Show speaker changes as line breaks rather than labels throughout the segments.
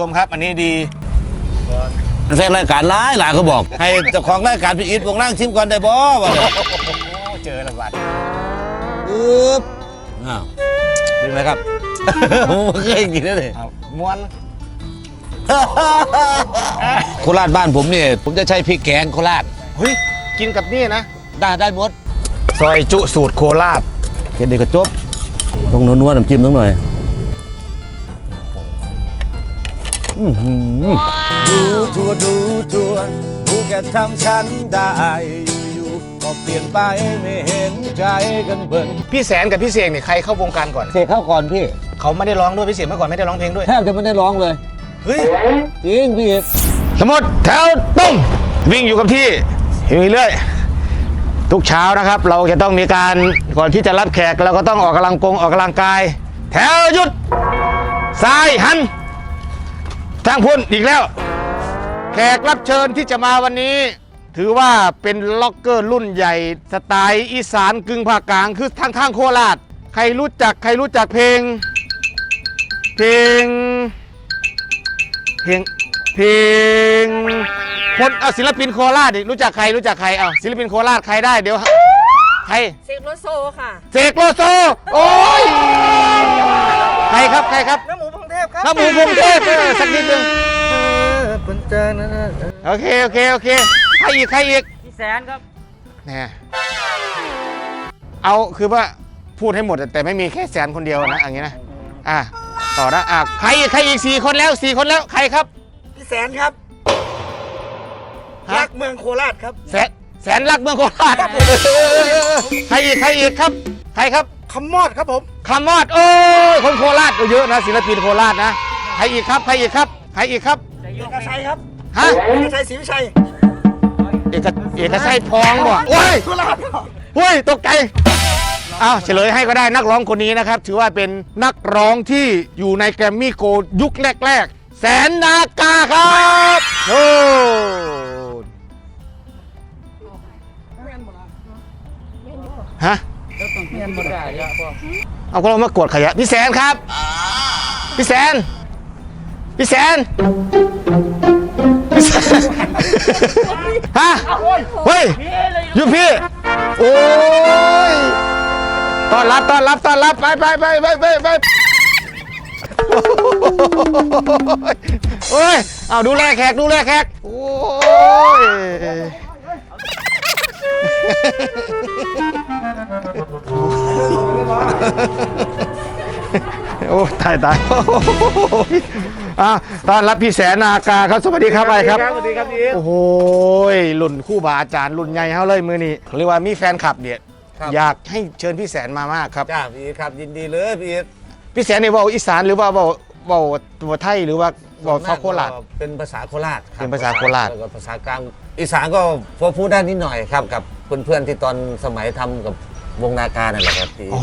ชมครับ อันนี้ดี
แฟนรายการหลายหลายเขาบอก ให้เจ้าของรายการพี่อิทวงนั่งชิมก่อนได้บ่วะเนี่ย
เจอระบาด
ปึ๊บอ้าวเป็นไงครับ ผมไม่เคยกินนะเลย
เอาม้วน
โคราชบ้านผมเนี่ยผมจะใช้พริกแกงโคราช
เฮ้ยกินกับนี่นะ
ได้ได้หมด
ซอยจุสูตรโคราช
แค่นี้ก็จบต้องนัวๆน้ำจิ้มต้องหน่อย
ดูทัวดูทัวดูแกทำฉันได้อยู่ๆก็เปลี่ยนไปไม่เห็นใจกันเบิ่งพี่แสนกับพี่เสกเนี่ยใครเข้าวงการก่อน
เสกเข้าก่อนพี่
เขาไม่ได้ร้องด้วยพี่เสกเมื่อก่อนไม่ได้ร้องเพลงด้วย
แทบจะไม่ได้ร้องเลย
เฮ้ย
จริงพี่เอก
สมมติแถวตุ้งวิ่งอยู่กับที่อยู่เรื่อยทุกเช้านะครับ เราจะต้องมีการก่อนที่จะรับแขกเราก็ต้องออกกำลังกงออกกำลังกาย แถวหยุดซ้ายหัน ทางพุ่นอีกแล้ว แขกรับเชิญที่จะมาวันนี้ ถือว่าเป็นล็อกเกอร์รุ่นใหญ่ สไตล์อีสานกึ่งภาคกลางคือทางทางโคราช ใครรู้จักใครรู้จักเพลง เพลง เพลงเพลงคนเอาศิลปินโคราชดิรู้จักใครรู้จักใครเอาศิลปินโคราชใครได้เดี๋ยวใคร
เซกโลโซค่ะ
เสกโลโซ โอ้ยใครครับใครครับ
น้ำหมูพงเทพครับ
น้ำหมูพงเทพเออสักนิดนึงโอเคโอเคโอเคใครอีกใครอีก
พี่แสนครับ
เนี่ยเอาคือว่าพูดให้หมดแต่ไม่มีแค่แสนคนเดียวนะอย่างงี้นะอะต่อนะอะใครอีกใครอีกสี่คนแล้วสี่คนแล้วใครครับ
พี่แสนครับ
ฮะ
รักเมืองโคราชครับ
แสนแสนรักเมืองโคราชใครอีกใครอีกครับ ใครครับ
คำมอดครับผม
คำมอดโอ้ยคนโคราชก็เยอะนะศิลปินโคราชนะใครอีกครับใครอีกครับใครอีกครับ
เอกชัยครับ
ฮะ
เอกชัยศรีวิชัย
เอกเอกชัยพองบ่โอ้ย
โคราช
เฮ้ยตกใจอ้าวเฉลยให้ก็ได้นักร้องคนนี้นะครับ ถือว่าเป็นนักร้องที่อยู่ในแกรมมี่โกลด์ยุคแรก ๆ แสนนากาครับโอ้ฮะ เอาก็เรามากวดขยะพี่แสนครับ พี่แสน พี่แสนพี่แสนฮะเฮ้ยอยู่พี่ โอ้ยต้อนรับต้อนรับต้อนรับไปไปไปไปไปไปโอ้ยเอาดูแลแขกดูแลแขกโอ้ย โอ้ตายตายโอ้ยอะต้อนรับพี่แสนนากาครับสวัสดีครับไอ้ครับ
สวัสดีครับพี่
โอ้โหรุ่นคู่บาอาจารย์รุ่นใหญ่เฮาเลยมือนี้เรียกว่ามีแฟนคลับเนี่ย
ครับ
อยากให้เชิญพี่แสนมามากครับ
จ้าพี่ครับยินดีเลยพี่
พี่แสนเนี่ยเว่าอีสานหรือว่าเว่าเว่าตัวไทยหรือว่าเว่าฟ้าโคราช
เป็นภาษาโคราชครับ
เป็นภาษาโคราช
แล้วก็ภาษากลางอีสานก็พอพูดได้นิดหน่อยครับกับ เพื่อนๆที่ตอนสมัยทำกับวงนาการนั่นแหละครับพี่
อ๋อ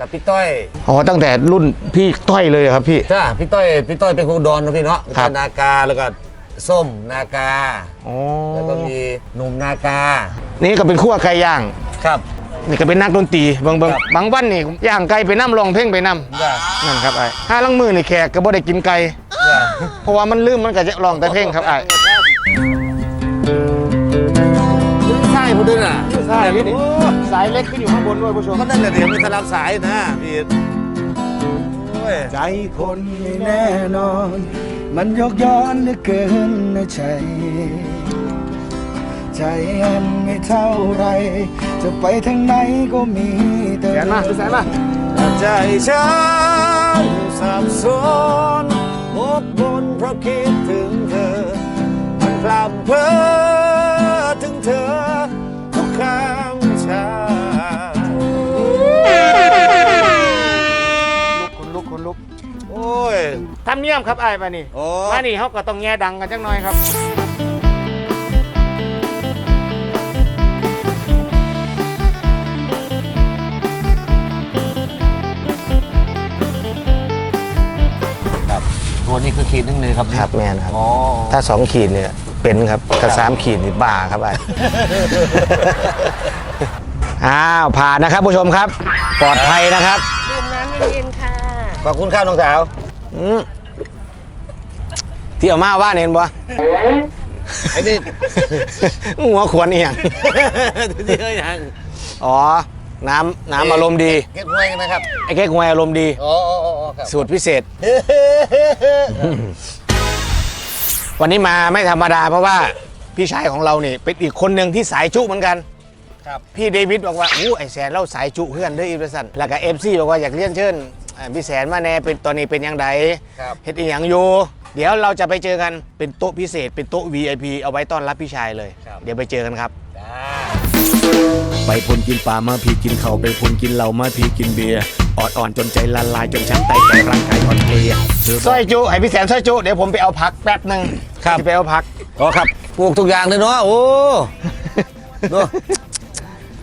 กับพี่ต้อย
อ๋อตั้งแต่รุ่นพี่ต้อยเลยเหรอครับพี่
จ้าพี่ต้อยพี่ต้อยเป็นคนอุดรนะพี่เนาะ
ครับ
นากาแล้วก็ส้มนากา
อ๋อ
แล้วก็มีหนุ่มนากา
นี่ก็เป็นขั้วไก่ย่าง
ครับ
นี่ก็เป็นนักดนตรีบางบาง
ครับ
บางวันนี่ย่างไก่ไปน้ำลองเพลงไปน้
จ้าำ
นั่นครับไอ้ห้าลังมือนี่แขกก็บ่ได้กินไก่
จ้า
เพราะว่ามันลืมมันก็จะลองแต่เพลงครับไอ้
ใช่พูดด้วยน่ะ
ใช่พี่สายเล็กขึ้นอยู่ข้างบนด้วยผู้ชม
ก็นั่นแหละเดี๋ยวมีสลับสายนะพี่โอ้ย
ใจคนไม่แน่นอน มันยกย้อนเหลือเกินนะใจ ใจอันไม่เท่าไร จะไปทางไหนก็มีแต่
แสนมาพี่แสนมา
ใจฉันสับสนอบกวนเพราะคิดถึงเธอ มันพลำเพอถึ
เนียมครับไอ้มานี่
โอ้
มานี่เขาก็ต้องแง่ดังกันจังหน่อยครับ
ตัวนี้คือขีดนึงเลยครับ
ครับแมนครับ
อ๋อ
ถ้าสองขีดเนี่ยเป็นครับถ้าสามขีดนี่บ้าครับไอ้ อ้าวผ่านนะครับผู้ชมครับ ปลอดภัยนะครับ
ดื่มน้ำเย็นๆค่ะ
ขอบคุณครับน้องสาว
อืม ที่เอามาว่าเห็นบ่
ไอ้นี่
หัวขวนอีหยัง
ที่เอ้ยยัง
อ๋อ น้ำน้ำอารมณ์ดี
เก็บไว้นะครับ
ไอ้แค่หวยอารมณ์ดี
อ๋ออ๋ออ๋อครับ
สูตรพิเศษ วันนี้มาไม่ธรรมดาเพราะว่าพี่ชายของเราเนี่ยเป็นอีกคนหนึ่งที่สายจุเหมือนกัน
ครับ
พี่เดวิดบอกว่าอู้ไอแสนเราสายจุเพื่อนเด้วยอีเวอร์สันแล้วก็เอฟซีบอกว่าอยากเรียนเชิญอ่าพี่แสนมาแน่เป็นตอนนี้เป็นยังไง
ครับ
เฮ็ดอีหยังอยู่ เดี๋ยวเราจะไปเจอกันเป็นโต๊ะพิเศษ เป็นโต๊ะ VIP เอาไว้ต้อนรับพี่ชายเลยเดี๋ยวไปเจอกันครับ
ไปพลกินปลามาพีกินเขาไปพลกินเหล้ามาพีกินเบียร์ออดอ่อนจนใจละลายจนช้ำไตใจร่างกายอ่อนเพลียเธอ
สร้อยจุให้พี่แสนสร้อยจุเดี๋ยวผมไปเอาพักแป๊บหนึ่ง
ครับ
จะไปเอาพัก
อ๋อครับปลูกทุกอย่างเลยเนาะโอ้เนาะ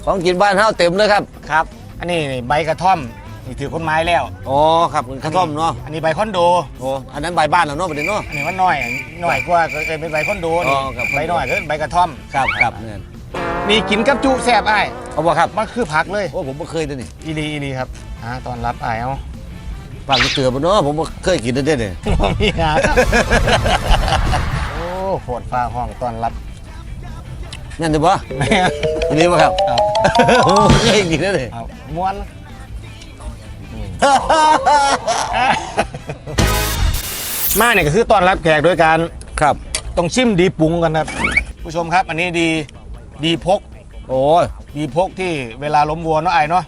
ของกินบ้านเฮาเต็มเลยครับ
ครับ อันนี้นี่ใบกระท่อม นี่ถือกฎหมายแล้ว
อ๋อครับมันกระท่อมเนาะ
อันนี้ใบคอนโด
โอ้อันนั้นใบบ้านแล้วเนาะประเด็นเนาะ
อันนี้มันน้อยน้อยกว่าก็เป็นใบคอนโด
อ๋
นี่
อครับ
ใบน้อยก็ใบกระท่อม
ครับครับเนี่ย
นี่กินกับจุแซ่บอ้าย
เอาบ่ครับ
มันคือผักเลย
โอ้ผมบ่เคยเด้อนี่
อีรีอีรีครับอ่าตอนรับอ้ายเอา
ปากเตือบ่เนาะผมบ่เคยกินเด้อเด้อนี่
บ่มีงานโอ้โหดฟ้าห้องตอนรับ
นั่นได้บ่
แม่
อันนี้บ่ครับ
ครับ
โอ้เคยกินเด้อนี่
เอาม้วน มาเนี่ยก็คือตอนรับแขกโดยการ
ครับ
ต้องชิมดีปรุงกันครับ ผู้ชมครับ อันนี้ดีดีพก
โอ้ย
ดีพกที่เวลาล้มวัวเนาะไอ้เนาะ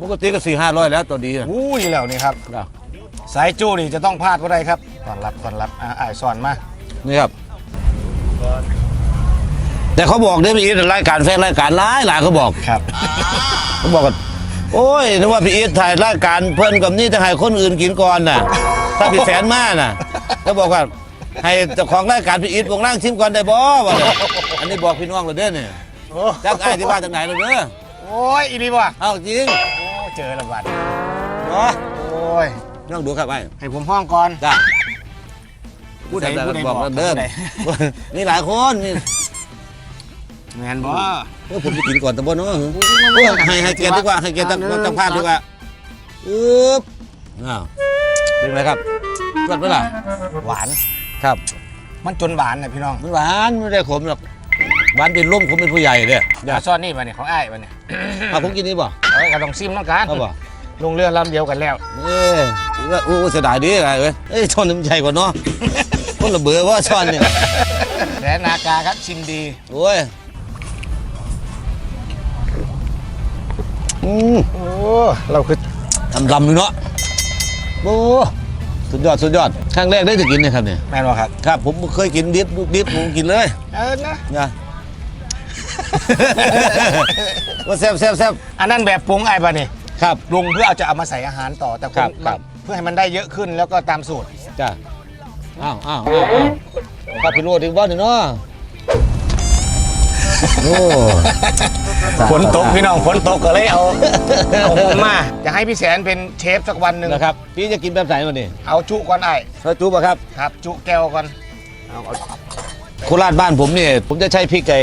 ปกติก็4 500แล้วตัวดีน่ะ
อู้ยแล้วนี่ครับ
ครับ
สายจู้นี่จะต้องพลาดก็ได้ครับตอนรับตอนรับอ่าไอ้ายสอนมา
นี่ครับ แต่เขาบอกเนี่ยพี่อีทรายการแฟนรายการหลายหลายเขาบอก
ครับ
เขาบอกกัน โอ้ยนึกว่าพี่อีทถ่ายรายการเพิ่นกับนี่จะให้คนอื่นกินก่อนน่ะ ถ้าพี่แสนมาน่ะเขาบอกว่าให้เจ้าของรายการพี่อีทวงล่างชิมก่อนได้บ่วะเนี่ยอันนี้บอกพี่น้องเลยเด้อเนี่ย
โอ้
จักไอ้ที่ว่าจากไหนเลยเด้อ
โอ้ยอีนี่ว่ะ
เอ้าจริง
โอ้เจอระบาด
เนาะ
โอ้ย
น้องดูครับไอ้
ให้ผมห้องก่อน
จ้า
ผู้ใดผู้ใด
บอก
บอก
เด้อ
ผู้ใด
นี่หลายคนนี่
แมนบ่
เออผมจะกินก่อนแต่บ่เนาะเออให้ให้เกียรติดีกว่าให้เกียรติทางเจ้าภาพดีกว่าอึ๊บอ้าวเป็นไงครับรสไหมล่ะ
หวาน
ครับ
มันจนหวานนะพี่น้อง
มันหวานไม่ได้ขมหรอกหวานเป็นร่มผมเป็นผู้ใหญ่เด้อ
เดี๋ยวซ่อนนี่มาเนี่ยของไอ้ายมาเนี่ย
เอาผมกินนี่บ่
เอาไว้กระต้องซิมต้องการ
เอาบ่
ลงเรือลำเดียวกันแล้ว
เอ้ยว่าโอ้เสียดายดีอะไรเว้ยเอ้ยช้อนน้ำใจกว่าเนาะคนละเบื่อว่าช้อนเนี่ย
แสนนากาครับชิมดี
โอ้ย อืม
โอ้เราคือ
ทำลำเลยเนาะโอ้สุดยอดสุดยอดครั้งแรกได้จะกินเนี่ยครับเนี่ย
แมนบ่ครับ
ครับ ผมเคยกินดิบดิบผมกินเลย
เออนะ
นะ ว่าแซ่บแซ่บแซ่บ
อันนั้นแบบปรุงไอ้ายปะนี่
ครับ
ปรุงเพื่อเอาจะเอามาใส่อาหารต่อแต่
ครับ
ณ
ครับ
เพื่อให้มันได้เยอะขึ้นแล้วก็ตามสูตร
จ้าอ้าวอ้าวอ้าวอ้าวข้าพิโรดอีกบ้านหนึ่งเนาะ โอ้
ฝนตกพี่น้องฝนตกก็เลยเอาเอาผมมาจะให้พี่แสนเป็นเชฟสักวันหนึ่ง
นะครับพี่จะกินแบบไหนวันนี้
เอาจุก่อนไอ้าย
ซอยจุ๊บอะครับ
ครับ จุแก้วก่อนเอาเอา
โคราชบ้านผมเนี่ยผมจะใช้พริกไก่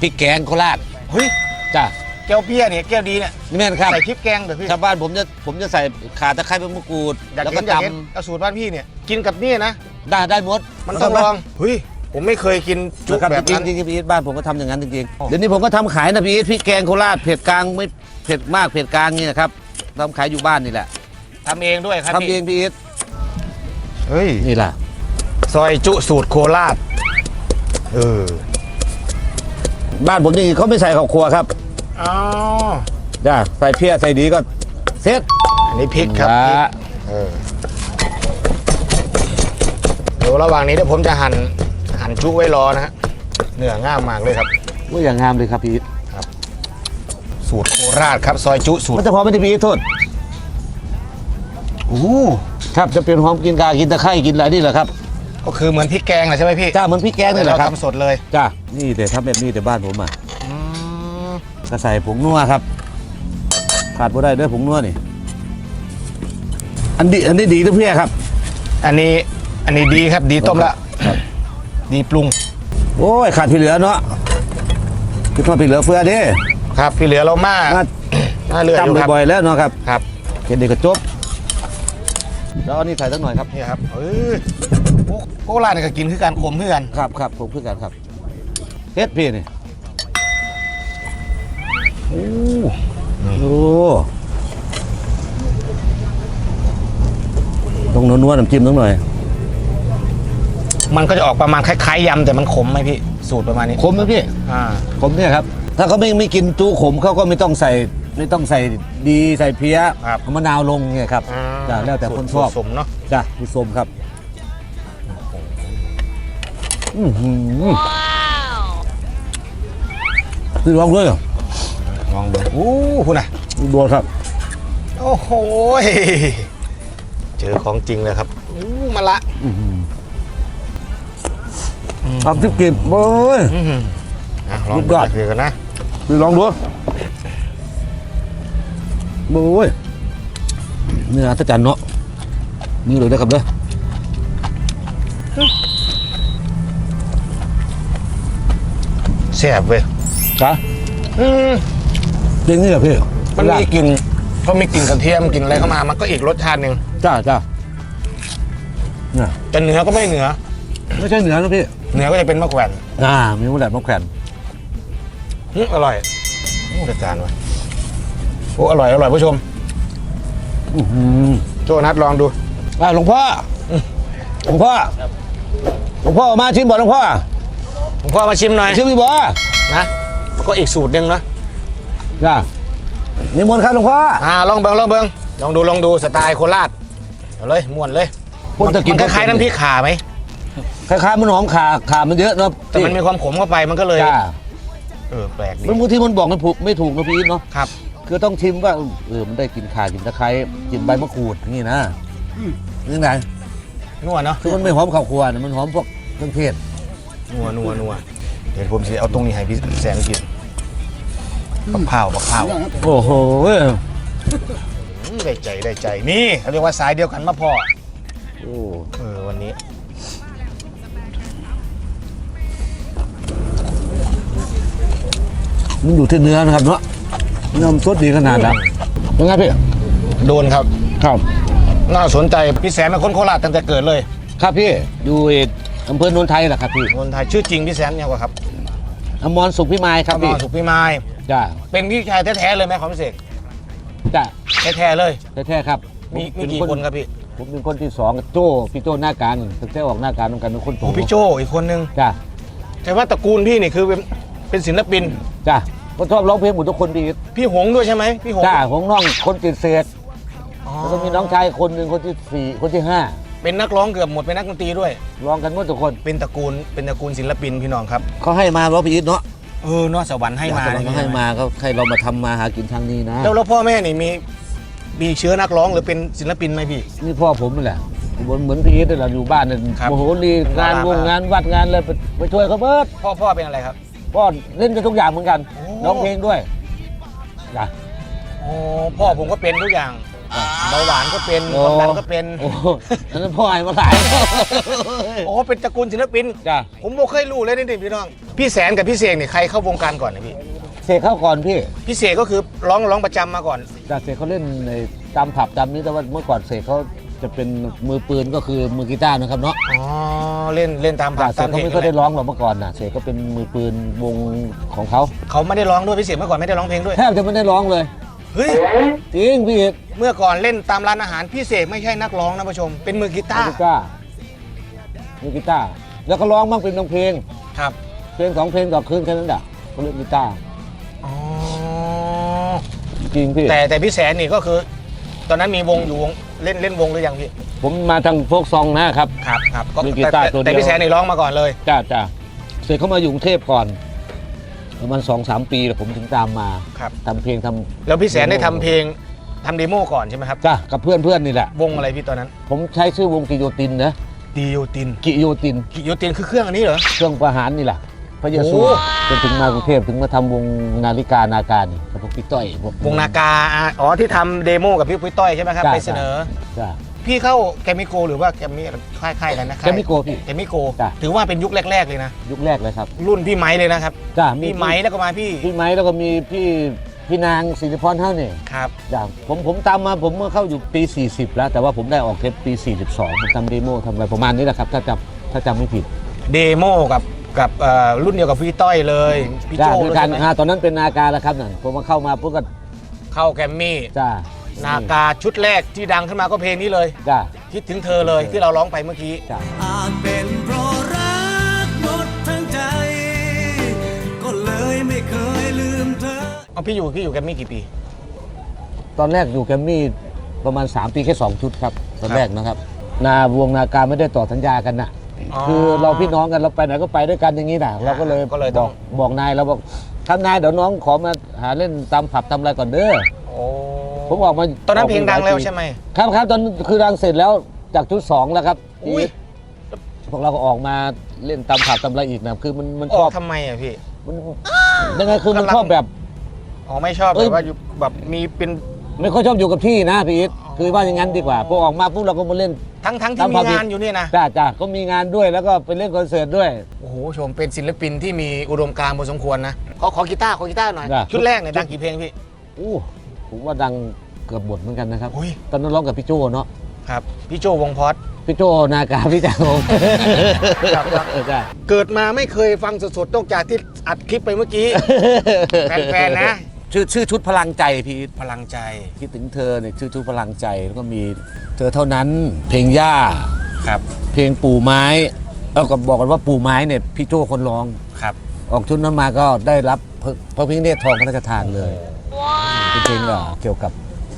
พริกแกงโคราช
เฮ้ย
จ้า
แก้วเปี้ยเนี่ยแก้วดีเนี่ย
นี่แม่นครับ
ใส่พริกแกงเดี๋ยวพี่
ชาวบ้านผมจะผมจะใส่ข่าตะไคร้ใบมะกรูด
อยาก
แล้ว
เห็
ก็
นอยาก
ตำ
เห็นเอาสูตรบ้านพี่เนี่ยกินกับนี่นะ
ได้ได้หมด
มันต้องลองเฮ้ย ผมไม่เคยกินจุ
นะครับ
แบบ
จริ
นั้
ง
น
จริงๆพี่อีทบ้านผมก็ทำอย่างนั้นจริง
โอ้
ๆเดี๋ยวนี้ผมก็ทำขายนะพี่อีทพริกแกงโคราชเผ็ดกลางไม่เผ็ดมากเผ็ดกลางนี่นะครับทำขายอยู่บ้านนี่แหละ
ทำเองด้วยครับ
ทำเองพี่อีท
เฮ้ย
นี่แหละ
ซอยจุสูตรโคราช เออ
บ้านผมนี่เขาไม่ใส่ข้าวครัวครับ
อ๋อ
จ้าใส่เพี้ยใส่ดีก็เซ็ต
อันนี้พริกครับพริกเออเดี๋ยวระหว่างนี้เดี๋ยวผมจะหั่น หั่นจุไว้รอนะฮะเนื้อง่ามมากเลยครับ
ว่าอย่างงามเลยครับพี่อีท
สูตรโคราชครับซอยจุสูต
มั
ร
นจะพอไม่ได้พี่อีทโทษ
อู้
ครับจะเป็นหอมกินกากินตะไคร้กินอะไรนี่แหละครับ
ก็คือเหมือนพริกแกงแหละใช่ไหมพี่
จ้าเหมือนพริกแกงนี่แห
เรา
ละครับ
ทำสดเลย
จ้านี่แต่ทำแบบนี้แต่บ้านผมอะ
อืม
ก็ใส่ผงนัวครับ ขาดบ่ได้เด้วยผงนัวนี่อันดีอันนี้ดีทุกเพี้ยครับ
อันนี้อันนี้ดีครับดีต้มละ ดีปรุง
โอ้ยขาดพี่เหลือเนาะคือทอดพี่เหลือเฟือเด้
ครับ พี่เหลือเรามา
มา
มาเลือดอยู่ค
จำ
รับ
บ่อยๆแล้วเนาะครับ
ครับ
เห็นเด็กกระจบแล้วอันนี้ใส่สักหน่อยครับ
นี่ครับเออโคราชนี่ก็กินคือการขมคือกัน
ครับครับผมคือกันครับเฮ็ดพี่นี่โอ้โหต้องนัวๆน้ำจิ้มต้องหน่อย
มันก็จะออกประมาณคล้ายๆยำแต่มันขมไหมพี่ สูตรประมาณนี้
ขมไหมพี่
อ่า
ขมเนี่ยครับ ถ้าเขาไม่ไม่กินจูขมเขาก็ไม่ต้องใส่ไม่ต้องใส่ดีใส่เพี้ยเอามะนาวลงเนี่ยครับจ้ะแล้วแต่คนชอบ
สูตรสมเนาะ
จ้ะผู้ชมครับอือหือพี่ลองด้วยเหรอ
ลองดูอู้คุณน่ะ
ดูครับ
โอ้โหยเจอของจริงเลยครับอู้มาละ
ทำทิพกิบโอ้ย
อื้อหืออะลอง
สุด
ดู
ยอด
เดี๋ยวกันนะ
พี่ลองดูโอ้ยเนื้ออัศจรรย์เนาะนี่เลยนะครับเด้อ
แซ่บเว้ย
จ้ะ
อืม
จริงนี่เหรอพี่
มันมีกลิ่นพอมีกลิ่นกระเทียมกลิ่นอะไรเข้ามามันก็อีกรสชาติหนึ่ง
จ้าจ้าเนี่ย
แต่เนื้อก็ไม่เนื้อ
ไม่ใช่เนื้อนะพี่
เนื้อก็จะเป็นมะแขวน
อ่ามีมะแดดมะแขวน
อื้ออร่อยโอ้จัดจานว่ะโอ้อร่อยอร่อยผู้ชม
อื้อหือ
โจนัทลองดู
อ่าหลวงพ่อหลวงพ่อหลวงพ่อเอามาชิมบ่หลวงพ่อ
ผมพ่อมาชิมหน่อย
ชิมดีบ่
นะก็อีกสูตรหนึ่งนะ
จ้านิมนต์ครับหลวงพ่อ
อ่าลองเบิงลองเบิงลองดูลองดูสไตล์โคราชเอาเลยม่วนเลย
ผมจะกิน
มันคล้ายๆน้ำพริกข่าไหม
คล้ายๆมันหอมขาขามันเยอะเนาะ
แต่มันมีความขมเข้าไปมันก็เลย
จ้า
เออแปลกดี
มันบางทีมันบอกไม่ถูกไม่ถูกนะพี่อีทเนาะ
ครับ
คือต้องชิมว่าเออมันได้กินข่ากินตะไคร้กินใบมะกรูดอย่างนี้นะนี่ไง
นัวเนาะ
คือมันไม่หอมข้าวคั่วนะมันหอมพวกเครื่องเทศ
นัวนัวนัวเดี๋ยวผมจะเอาตรงนี้ให้พี่แสนกินบักเผาวบักเผาว
โอ้โห
อืมได้ใจได้ใจนี่เขาเรียกว่าสายเดียวกันมาพอ
โอ้
เออวันนี้
มันอยู่ที่เนื้อนะครับเนาะเนื้อมันสดดีขนาดนั้นยังไงพี่
โดนครับ
ครับ
น่าสนใจพี่แสนเป็นคนโคราชตั้งแต่เกิดเลย
ครับพี่อยู่อำเภอโนนไทยแหละครับพี่
คนไทยชื่อจริงพี่แสนเนี่ยกว่าครับ
อมรสุขพิมายครับ
อ
พี่
มรสุขพิมาย
จ้า
เป็นพี่ชายแท้ๆเลยไหมความพิเศษ
จ้า
แท้ๆเลย
แท้ๆครับ
มีมี
เป็น
กี่คนครับพี่
ผมเป็นคนที่สองกับโจ้พี่โจ้หน้าการตั้งแต่ออกหน้าการต้องกันเป็นคนโต
โอ้พี่โจอีกคนนึง
จ้า
แต่ว่าตระกูลพี่นี่คือเป็น เป็นศิลปิน
จ้าก็ชอบร้องเพลงหมดทุกคนพี่
พี่หงด้วยใช่ไหมพี่หง
จ้าของน้องคนติดเศษ
อ๋อ
แล้วก็มีน้องชายคนหนึ่งคนที่สี่คนที่ห้า
เป็นนักร้องเกือบหมดเป็นนักดนตรีด้วย
ร้องกันหมดทุกคน
เป็นตระกูลเป็นตระกูลศิลปินพี่น้องครับ
เขาให้มาร้องพี่อีทเนาะ
เออเนอะสวรรค์ให้มา
เขาให้มาเขาให้เรามาทำมาหากินทางนี้นะ
แล้วแล้วพ่อแม่นี่มีมีเชื้อนักร้องหรือเป็นศิลปินไหมพี่
นี่พ่อผมนี่แหละเหมือนเหมือนพี่อีทนี่แหละอยู่บ้านเนี่ย
ครับ
โอ้โหนี่งานวง
ครับ
งานวัดงานอะไรไปไปช่วยเขาเบิด
พ่อพ่อเป็นอะไรครับ
พ่อเล่นกันทุกอย่างเหมือนกัน
โอ้
ร้องเพลงด้วยจ้ะ
โอ้พ่อผมก็เป็นทุกอย่างเบาหวานก็เป็น
โอ้
ความดันก็เป็น
โอ้โหอันนั้นพ่อให้มาหลาย
โอ้เป็นตระกูลศิลปิน
จ้ะ
ผมบ่เคยรู้เลยนี่พี่น้อง พี่แสนกับพี่เสกเนี่ยใครเข้าวงการก่อนนะพี่
เสกเข้าก่อนพี่
พี่เสกก็คือร้องร้องประจำมาก่อน
จ้ะเสกเขาเล่นในตามผับตามนี้แต่ว่าเมื่อก่อนเสกเขาจะเป็นมือปืนก็คือมือกีตาร์นะครับเนาะ
อ๋อ เล่นเล่นตาม
จ้ะ
ผับ
เส
ตากม
เขา
เพล
ไม่
ง
ค่อยได้ร้องหรอกเมื่อก่อนนะเสกก็เป็นมือปืนวงของเขา
เขาไม่ได้ร้องด้วยพี่เสกเมื่อก่อนไม่ได้ร้องเพลงด้วย
แทบจะไม่ได้ร้องเลย
เฮ้ย
จริงพี่เอก
เมื่อก่อนเล่นตามร้านอาหารพี่เสกไม่ใช่นักร้องนะผู้ชม เป็นมือกีตา
มือ
ร์
กีตาร์มือกีตาร์แล้วก็ร้องบ้างเป็นบางเพลง
ครับ
เพลงสองเพลงต่อคืนแค่นั้นแหละเขาเล่นกีตาร์
อ๋อ
จริงพี่
แต่แต่พี่แสนนี่ก็คือ ตอนนั้นมีวงอยู่วง เล่นเล่นวงหรือยังพี่
ผมมาทางโฟกซองนะครับ
ครับครับก็
มีกีตาร์ตัวเดียว
แต่พี่แสนนี่ร้องมาก่อนเลย
จ้าจ้าเสร็จเขามาอยู่กรุงเทพก่อนประมาณสองสามปีแล้วผมถึงตามมา
ครับ
ทำเพลงทำ
แล้วพี่แสนได้ทำเพลงทำเดโมก่อนใช่ไหมครับ
จ้ากับเพื่อนเพื่อนๆนี่แหละ
วงอะไรพี่ตอนนั้น
ผมใช้ชื่อวงกิโยตินนะ
ดีโอติน
กิโยติน
กิโยตินคือเครื่องอันนี้เหรอ
เครื่องประหารนี่แหละพ ระเยซู
โอ้
จนถึงมากรุงเทพถึงมาทำวงนาฬิกานาการนี่กับพวกพี่ต้อยพวก
วงนากาอะอ๋อที่ทำเดโมกับพี่ปุ้ยต้อยใช่ไหมครับ
จ้ะ
ไปเสนอ
จ้า
พี่เข้าแกรมมิโกหรือว่าแกรมมี่คล้ายๆกันนะ
แกรมมิโกพี่
แกรมมิโก
จ้ะ
ถือว่าเป็นยุคแรก ๆ เลยนะ
ยุคแรกเลยครับ
รุ่นพี่ไม้เลยนะครับ
จ้า
พี่ไม้แล้วก็มาพี่
พี่ไม้แล้วก็มีพี่พี่นางสิริพรเท่านี่
ครับ
จ้ะผมผมตามมาผมเมื่อเข้าอยู่ปี 40 แล้ว แต่ว่าผมได้ออกเทปปี 42ผมทำเดโมทำอะไรประมาณนี้แหละครับถ้าจำถ้าจำไม่ผิด
เดโมกับ กับเอ่อรุ่นเดียวกับพี่ต้อยเลย พี่
จ้า
โจ้
ด้วย
ด้วย
กัน
ใช่ไหม
อ่าตอนนั้นเป็นนาการแล้วครับนั่นผมมาเข้ามาปุ๊บก็
เข้าแกรมมี่
จ้า
นาคาชุดแรกที่ดังขึ้นมาก็เพลงนี้เลย
จ้า
คิดถึงเธอเลยที่เราร้องไปเมื่อกี้
จ้า
อาจเป็นเพราะรักหมดทั้งใจ ก็เลยไม่เคยลืมเธอ
เอาพี่อยู่พี่อยู่แกรมมี่กี่ปี
ตอนแรกอยู่แกรมมี่ประมาณ 3 ปีแค่ 2 ชุดครับ ตอนแรกนะครับ นาวงนาการไม่ได้ต่อสัญญากันนะ
อ๋อ
คือเราพี่น้องกันเราไปไหนก็ไปด้วยกันอย่างนี้นะเราก็เลย
ก็เลย
บ
ต้
อ
อกง
บอกนายเราบอกท่านนายเดี๋ยวน้องขอมาหาเล่นตามผับทำอะไรก่อนเด้อ
โอ้
ผมออกมา
ตอนนั้นเพลงดังแล้ว
ออกา
ใช่ไหม
ครับครับตอนคือดังเสร็จแล้วจากชุดสองแล้วครับ
อุ้ย
พวกเราก็ออกมาเล่นตามผับตามอะไรอีกนะคือมันมัน
อ
ช
อ
อกบ
ทำไมอะพี่
มันยังไงคือมัน
กำลัง
ชอบแบบ
อ๋อไม่ชอบ
เอ้
แบ
ย
บว่าอยู่แบบมีเป็น
ไม่ค่อยชอบอยู่กับที่นะพี่อิทคือว่าอย่างนั้นดีกว่าพอออกมาปุ๊บเราก็มาเล่น
ทั้งทั้ง
ตา
ที่
ม
มี
ความผิด
งานอยู่เนี่ยนะ
จ้าจ้าก็มีงานด้วยแล้วก็ไปเล่นคอนเสิร์ตด้วย
โอ้โหชมเป็นศิลปินที่มีอุดมการณ์พอสมควรนะขอขอกีตาร์ขอกีตาร์หน่อย
ได้
ชุดแรกเนี่ยดังกี่เพลงพี่
อู้ผมว่าดังเกือบหมดเหมือนกันนะครับ
อุ้ย
ตอนนั้นร้องกับพี่โจเนาะ
ครับพี่โจวงพอด
พี่โจนากาพี่จ่าผม
ครับครับ
เออใช่
เกิดมาไม่เคยฟังสดๆนอกจากที่อัดคลิปไปเมื่อกี้แฟนๆนะ
ชื่อชื่อชุดพลังใจพี่อิท
พลังใจ
คิดถึงเธอเนี่ยชื่อชุดพลังใจแล้วก็มีเธอเท่านั้นเพลงย่า
ครับ
เพลงปู่ไม้เอาก็บอกกันว่าปู่ไม้เนี่ยพี่โจ้คนร้อง
ครับ
ออกชุดนั้นมาก็ได้รับพระพระพิฆเนศทองพระราชทานเลยเป็นเพลงเอ่อเกี่ยวกับ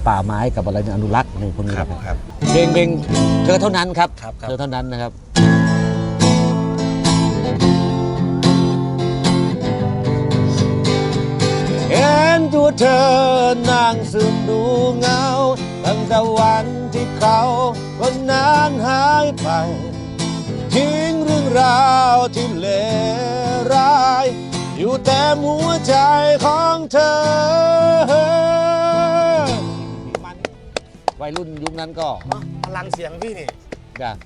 ป่าไม้กับอะไรเนี่ยอนุรักษ์ในพวกนี้
ครับ
นะครับ
ครับ
เพลงเพลงเธอเท่านั้นครับ
ครับครับ
เธอเท่านั้นนะครับ เห็นตัวเธอนั่งซึมดูเงา ตั้งแต่วันที่เขาคนนั้นหายไป ทิ้งเรื่องราวที่เลวร้าย อยู่แต่หัวใจของเธอ วัยรุ่นยุคนั้นก็
พลังเสียงพี่นี่
อยาก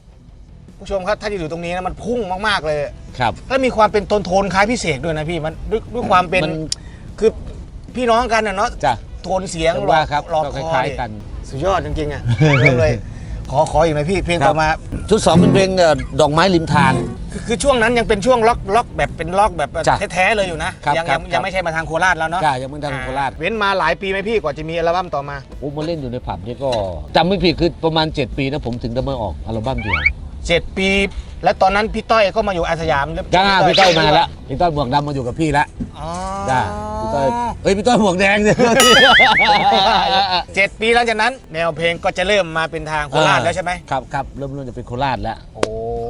ผู้ชมครับถ้าจะอยู่ตรงนี้นะมันพุ่งมากๆเลย
ครับ
แล้วมีความเป็นโทนโทนๆคล้ายพิเศษด้วยนะพี่มันด้วยด้วยความเป็น
มัน
คือ พี่น้องกันนะเนาะ
จ้ะ
โทนเสียง
ผมว่าครับ
หลอก
ก็
ค
ค
อ
ล้าย
ดิ
ๆกัน
สุดยอดจริงๆอะ เริ่มเลย ขอขออีกหน่อยพี่เพลง
ครับ
ต่อมา
ชุดสองเป็นเพลงเอ่อดอกไม้ริมทาง
คือคือช่วงนั้นยังเป็นช่วงล็อกล็อกแบบเป็นล็อกแบบ
จ้ะ
แท้ๆเลยอยู่นะ ครับยัง
ครั
ยั
บ
ง
ครับ
ยังไม่ใช่มาทางโคราชแล้วเนาะ
จ้ายังไม่ทางโคราช
อ่เว้นมาหลายปีไหมพี่กว่าจะมีอัลบั้มต่อมา
โอ้มาเล่นอยู่ในผับนี่ก็จำไม่ผิดคือประมาณ 7 ปีนะผมถึงได้มาออกอัลบั้มเดียว
7 ปี แล้วตอนนั้นพี่ต้อยก็มาอยู่อาสยามแล้ว
จ้าพี่ต้อยมาแล้วพี่ต้อยหมวกดำมาอยู่กับพี่แล้ว
อ๋อ
จ้าพี่ ต้อยเฮ้ยพี่ต้อยหมวกแดงเนี่ย
เจ็ดปีหลังจากนั้น แนวเพลงก็จะเริ่มมาเป็นทางโคราชแล้วใช่ไหม
ครับครับเริ่มเริ่มจะเป็นโคราชแล้ว
โอ้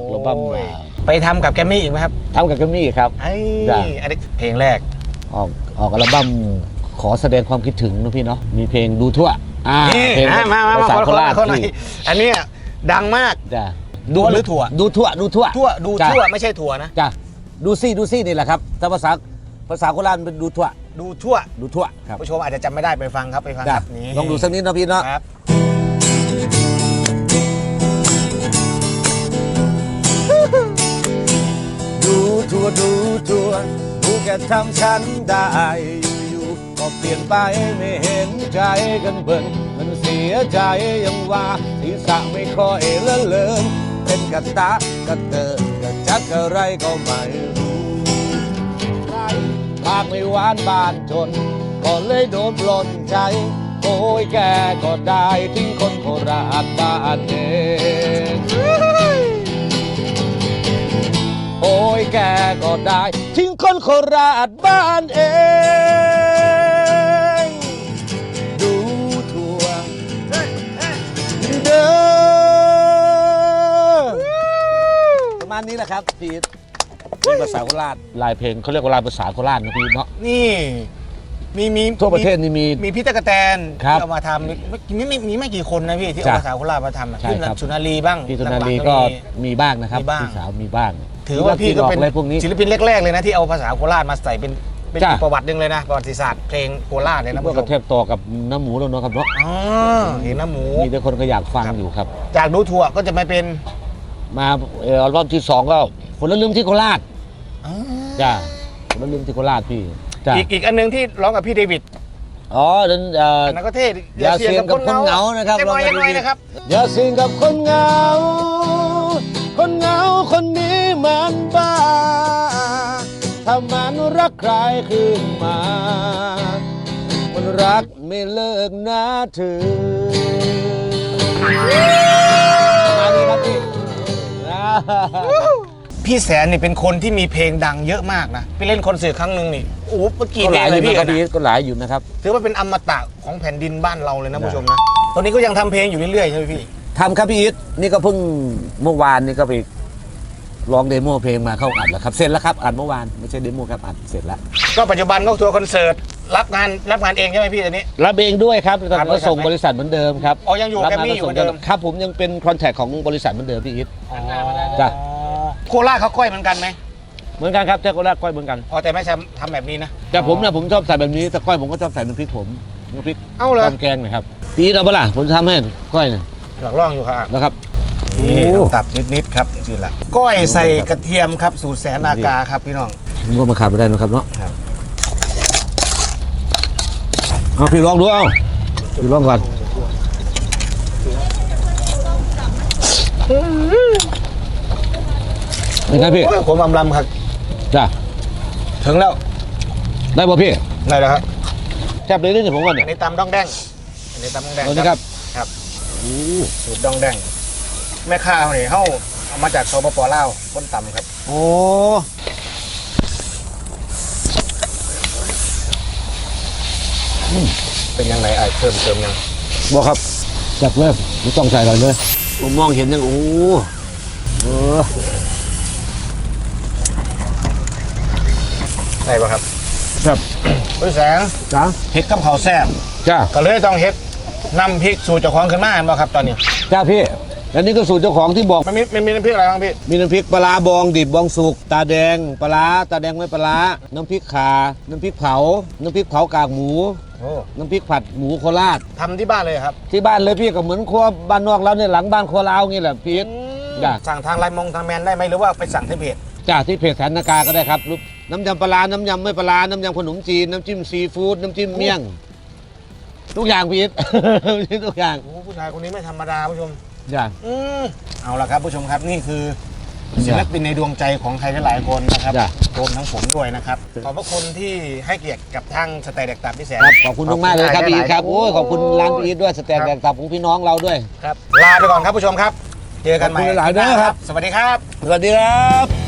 อัลบั้มมา
ไปทำกับแกรมมี่อีกไหมครับ
ทำกับแกรมมี่ครับ
ไอ้
จ้ะ
อันนี้เพลงแรก
ออกออกอัลบั้มขอแสดงความคิดถึงนะพี่เนาะมีเพลงดูทั่วอ่า
นี่
เพลง
นะมามา
ภา
มา
ษา
ขอ
โคราช
ขอหน่อย
ที่
อันเนี้ยดังมาก
จ้า
ดูหรือถั่ว
ดูทั่วดูทั่ว
ทั่วดู
จ้ะ
ทั่วไม่ใช่ถั่วนะ
จ้าดูซี่ดูซี่นี่แหละครับถ้าภาษาภาษาโคราชเป็นดูทั่ว
ดูทั่ว
ดูทั่วครับ
ผู้ชมอาจจะจำไม่ได้ไปฟังครับไปฟัง
จ้ะ
ครับนี่
ลองดูสักนิดนะพี่เนาะ
ครับ
ดูทั่วดูทั่วดูแกทำฉันได้อยู่ๆก็เปลี่ยนไปไม่เห็นใจกันเบิ่งมันเสียใจยังว่าศีรษะไม่ค่อยละเลินเป็นกระตะกระเตอกระจักอะไรก็ไม่รู้ ปากไม่หวานบานจน ก็เลยโดนปลนใจ โอ้ยแกก็ได้ทิ้งคนโคราชบ้านเองโอ้ยแกก็ได้ ทิ้งคนโคราชบ้านเอง ดูทั่วเด้อ
ประมาณนี้แหละครับพี่ เป็นภาษาโคราชลายเพลงเขาเรียกว่าลายภาษาโคราชนะพี่เนาะ
นี่มีมี
ทั่วประเทศนี่มี
มีพี่ตะกะแตน
ครับ
ที่เอามาทำมีมีมีไม่กี่คนนะพี่ที่
จ้ะ
เอาภาษาโคราชมาทำอะ
ใช่
พี่
ครับ
สุนารีบ้าง
พี่สุนารี
หลังๆ
ก็
มี
มีบ้างนะครับ
มีบ้าง
พี่สาวมีบ้าง
ถือว่าพี่ก็เป็น
อะไรพวกนี้
ศิลปินแรกๆเลยนะที่เอาภาษาโคราชมาใส่เป็นเป็น
จ้ะ
อีกประวัติหนึ่งเลยนะประวัติศาสตร์เพลงโคราชเลยนะ
พวกกระเทบต่อกับน้ำหมูแล้วเนาะครับเนาะ
อ๋อเห็นนะหมู
มีแต่คนก็อยากฟังอยู่ครับ
จากดูถั่วก็จะมาเป็น
มาเอ่ออัลบั้มที่สองก็คนละลืมที่โคราช จ้าคนละลืมที่โคราชพี่จ้า
อีกอีกอันหนึงที่ร้องกับพี่เดวิด
อ๋อเดินเอ่อ
อันนั้นก็เท่
อย่าเสี่ยงกับคนเหงานะครับ
เจ๊บอย
ลอง
ยัง
ดู
ไง
ดิ
นะครับ
อย่าสิ่งกับคนเหงา คนเหงาคนนี้มันบ้า ถ้ามันรักใครขึ้นมา มันรักไม่เลิกนะเธอมาดีครับพี่
พี่แสนนี่เป็นคนที่มีเพลงดังเยอะมากนะพี่เล่นคอนเสิร์ตครั้งหนึ่งนี่โอ้โหเมื่อกี้
ก็
เพ
ห
ล
ลางยอ
เลย
ยู่
พี่
นะครับ
นะ
พี่ก็หลายอยู่นะครับ
ถือว่าเป็นอมตะของแผ่นดินบ้านเราเลยนะผู้ชมนะตอนนี้ก็ยังทำเพลงอยู่เรื่อยๆใช่ไหมพี่
ทำครับพี่อิทนี่ก็เพิ่งเมื่อวานนี่ก็ไปลองเดโมเพลงมาเข้าอัดแล้วครับเสร็จแล้วครับอัดเมื่อวานไม่ใช่เดโมครับอัดเสร็จแล้ว
ก็ปัจจุบันก็ทัวร์คอนเสิร์ตรับงานรับงานเองใช่ไหมพี่ตอนนี้
รับเองด้วยครับแต่
ครับ
ก็ส่งบริษัทเหมือนเดิมครับ
อ๋อยังอยู่
รับ
แกรมมี่
งาน
อยู่
ก็
เหมื
ส่
องน
เดิ
เดิ
ม
ม
ครับผมยังเป็นคอนแทคของบริษัทเหมือนเดิมพี่อิทจ้ะ
โคราชเขาก้อยเหมือนกันไหม
เหมือนกันครับแจ้โคราชก้อยเหมือนกัน
อ๋อแต่ไม่ใช่ทำแบบนี้นะ
แต่ผมเนี่ยผมชอบใส่แบบนี้แต่ก้อยผมก็ชอบใส่น้ำพริกผมน้ำพริก
เอ้าเลย
ตำแกงหนะครับพี่อิทเอาปะล่ะผมทำให้ก้อยเนี่ย
หลักล่องอยู่ครับ
นะครับ
นี่ตับนิดๆครับจริงๆละก้อยใส่กระเทียมครับสูตรแสนนากาครับพี่น้อง
มันก็มาขาดไม่ได้นะครับเนาะ
ครับ
เอาพี่ลองดูเอาพี่ลองก่อน เป็นไงพี่
โอ้ยผมอำลำครับ
จ้ะ
ถึงแล้ว
ได้ป่ะพี่
ได้แล้วครับ
แซ่บเลยนี่ผมก่อน
อั
เนี่ย
นนี้ตำดองแดงอันนี้ตำดองแดง
เอานี่ครับ
ครับสูตรดองแดง แม่ค้าเขาเนี่ยเขาเอามาจากสปปลาวบนต่ำครับ
โอ้
เป็นยังไงไอ้เพิ่มเติมยัง
บอกครับจับเลยไม่ต้องใส่อะไรเลยผมมองเห็นยังโอ้เออ
ใช่ป่ะครับ
ครับ
พี่แสง
จ้า
เฮ็ดกับข้าวแซ่บ
จ้า
ก็เลยต้องเฮ็ดนำพริกสูตรเจ้าของขึ้นมาเห็นป่ะครับตอนนี้
จ้าพี่ อันนี้ก็สูตรเจ้าของที่บอก
มันมีมันมีน้ำพริกอะไรบ้างพี่
มีน้ำพริกปลาร้าบองดิบบองสุก ตาแดงปลาร้าตาแดงไม่ปลาร้าน้ำพริกขา น้ำพริกเผา น้ำพริกเผากากหมู
โอ้
น้ำพริกผัดหมูโคราช
ทำที่บ้านเลยครับ
ที่บ้านเลยพี่ก็เหมือนครัวบ้านนอกเราเนี่ยหลังบ้านครัวลาวงี้แหละพี่อิทจ้ะ
สั่งทางไลน์มงทางแมนได้ไหมหรือว่าไปสั่งที่เพจ
จ้าที่เพจสันนากาก็ได้ครับรูป น้ำยำปลาร้าน้ำยำไม่ปลาร้าน้ำยำขนมจีน น้ำจิ้มซีฟู้ดน้ำจิ้มเมี่ยง ทุกอย่างพี่อิททุกอย่าง
โอ้ผู้ชายคนนี้ไม่ธรรมดาผู้ชม
จ้า
อืมเอาละครับผู้ชมครับนี่คือศิลปินในดวงใจของใครหลายๆคนนะครับ
จ้ะ
รวมทั้งผมด้วยนะครับ ขอบพระคุณที่ให้เกียรติกับทางสไตล์เด็กตับพี่แสน
ครับขอบคุณมากๆเลยครับพี่อิทครับ
หลาๆ
โอ้ยขอบคุณร้านพี่อิทด้วยสแตนแดกตับของพี่น้องเราด้วย
ครับลาไปก่อนครับผู้ชมครับ เจอกันใหม่
ขอบคุณหลายๆเด้อครับ
สวัสดีครับ
สวัสดีครับ